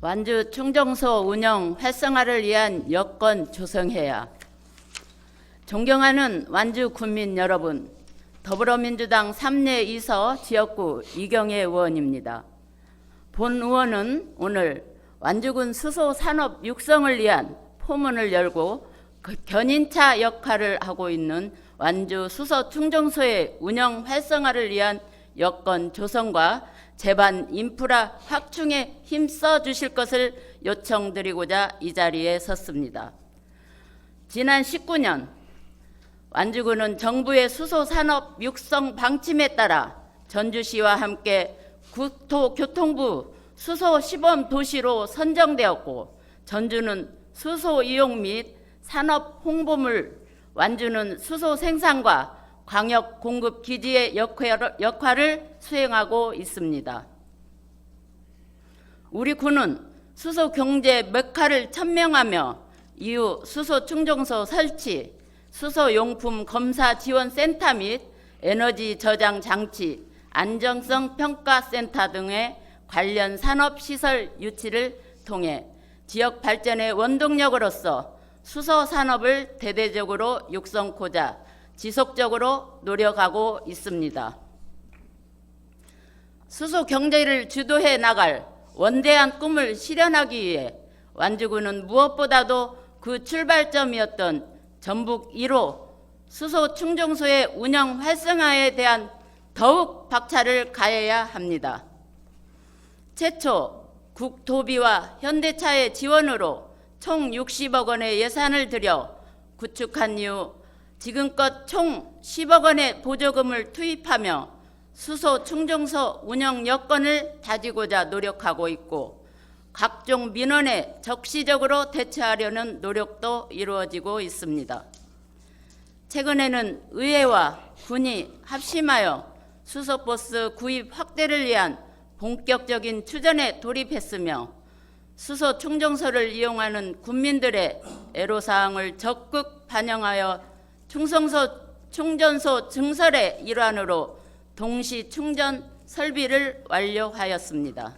완주 충정소 운영 활성화를 위한 여건 조성해야. 존경하는 완주 군민 여러분, 더불어민주당 3례 2서 지역구 이경혜 의원입니다. 본 의원은 오늘 완주군 수소 산업 육성을 위한 포문을 열고 그 견인차 역할을 하고 있는 완주 수소 충정소의 운영 활성화를 위한 여건 조성과 제반 인프라 확충에 힘써 주실 것을 요청드리고자 이 자리에 섰습니다. 지난 19년 완주군은 정부의 수소 산업 육성 방침에 따라 전주시와 함께 국토교통부 수소 시범 도시로 선정되었고 전주는 수소 이용 및 산업 홍보물 완주는 수소 생산과 광역 공급 기지의 역할을, 역할을 수행하고 있습니다. 우리 군은 수소 경제 메카를 천명하며 이후 수소 충정소 설치, 수소 용품 검사 지원 센터 및 에너지 저장 장치, 안정성 평가 센터 등의 관련 산업 시설 유치를 통해 지역 발전의 원동력으로서 수소 산업을 대대적으로 육성코자 지속적으로 노력하고 있습니다. 수소 경제를 주도해 나갈 원대한 꿈을 실현하기 위해 완주군은 무엇보다도 그 출발점이었던 전북 1호 수소 충정소의 운영 활성화에 대한 더욱 박차를 가해야 합니다. 최초 국토비와 현대차의 지원으로 총 60억 원의 예산을 들여 구축한 이후 지금껏 총 10억 원의 보조금을 투입하며 수소 충정소 운영 여건을 다지고자 노력하고 있고 각종 민원에 적시적으로 대처하려는 노력도 이루어지고 있습니다. 최근에는 의회와 군이 합심하여 수소버스 구입 확대를 위한 본격적인 추전에 돌입했으며 수소 충정소를 이용하는 군민들의 애로사항을 적극 반영하여 충성소 충전소 증설의 일환으로 동시 충전 설비를 완료하였습니다.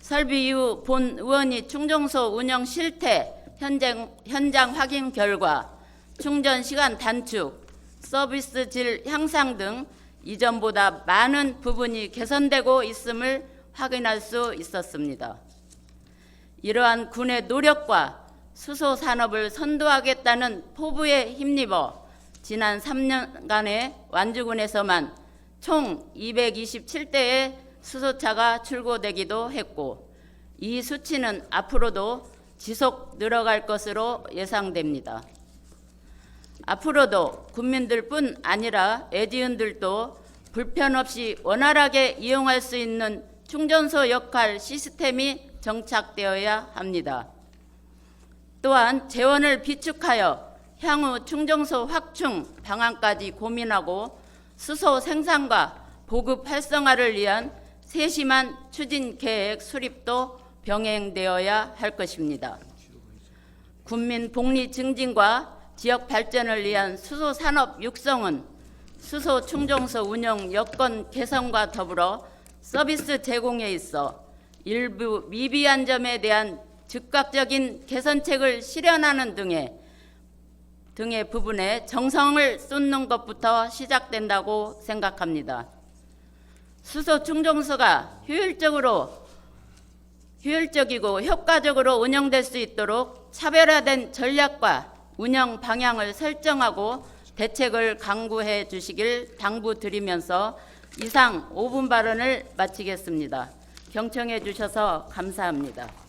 설비 이후 본 의원이 충정소 운영 실태 현장, 현장 확인 결과 충전 시간 단축, 서비스 질 향상 등 이전보다 많은 부분이 개선되고 있음을 확인할 수 있었습니다. 이러한 군의 노력과 수소 산업을 선도하겠다는 포부에 힘입어 지난 3년간의 완주군에서만 총 227대의 수소차가 출고되기도 했고 이 수치는 앞으로도 지속 늘어갈 것으로 예상됩니다. 앞으로도 국민들뿐 아니라 에디언들도 불편 없이 원활하게 이용할 수 있는 충전소 역할 시스템이 정착되어야 합니다. 또한 재원을 비축하여 향후 충정소 확충 방안까지 고민하고 수소 생산과 보급 활성화를 위한 세심한 추진 계획 수립도 병행되어야 할 것입니다. 군민 복리 증진과 지역 발전을 위한 수소 산업 육성은 수소 충정소 운영 여건 개선과 더불어 서비스 제공에 있어 일부 미비한 점에 대한 즉각적인 개선책을 실현하는 등의 등의 부분에 정성을 쏟는 것부터 시작된다고 생각합니다. 수소 충정소가 효율적으로 효율적이고 효과적으로 운영될 수 있도록 차별화된 전략과 운영 방향을 설정하고 대책을 강구해 주시길 당부드리면서 이상 5분 발언을 마치겠습니다. 경청해 주셔서 감사합니다.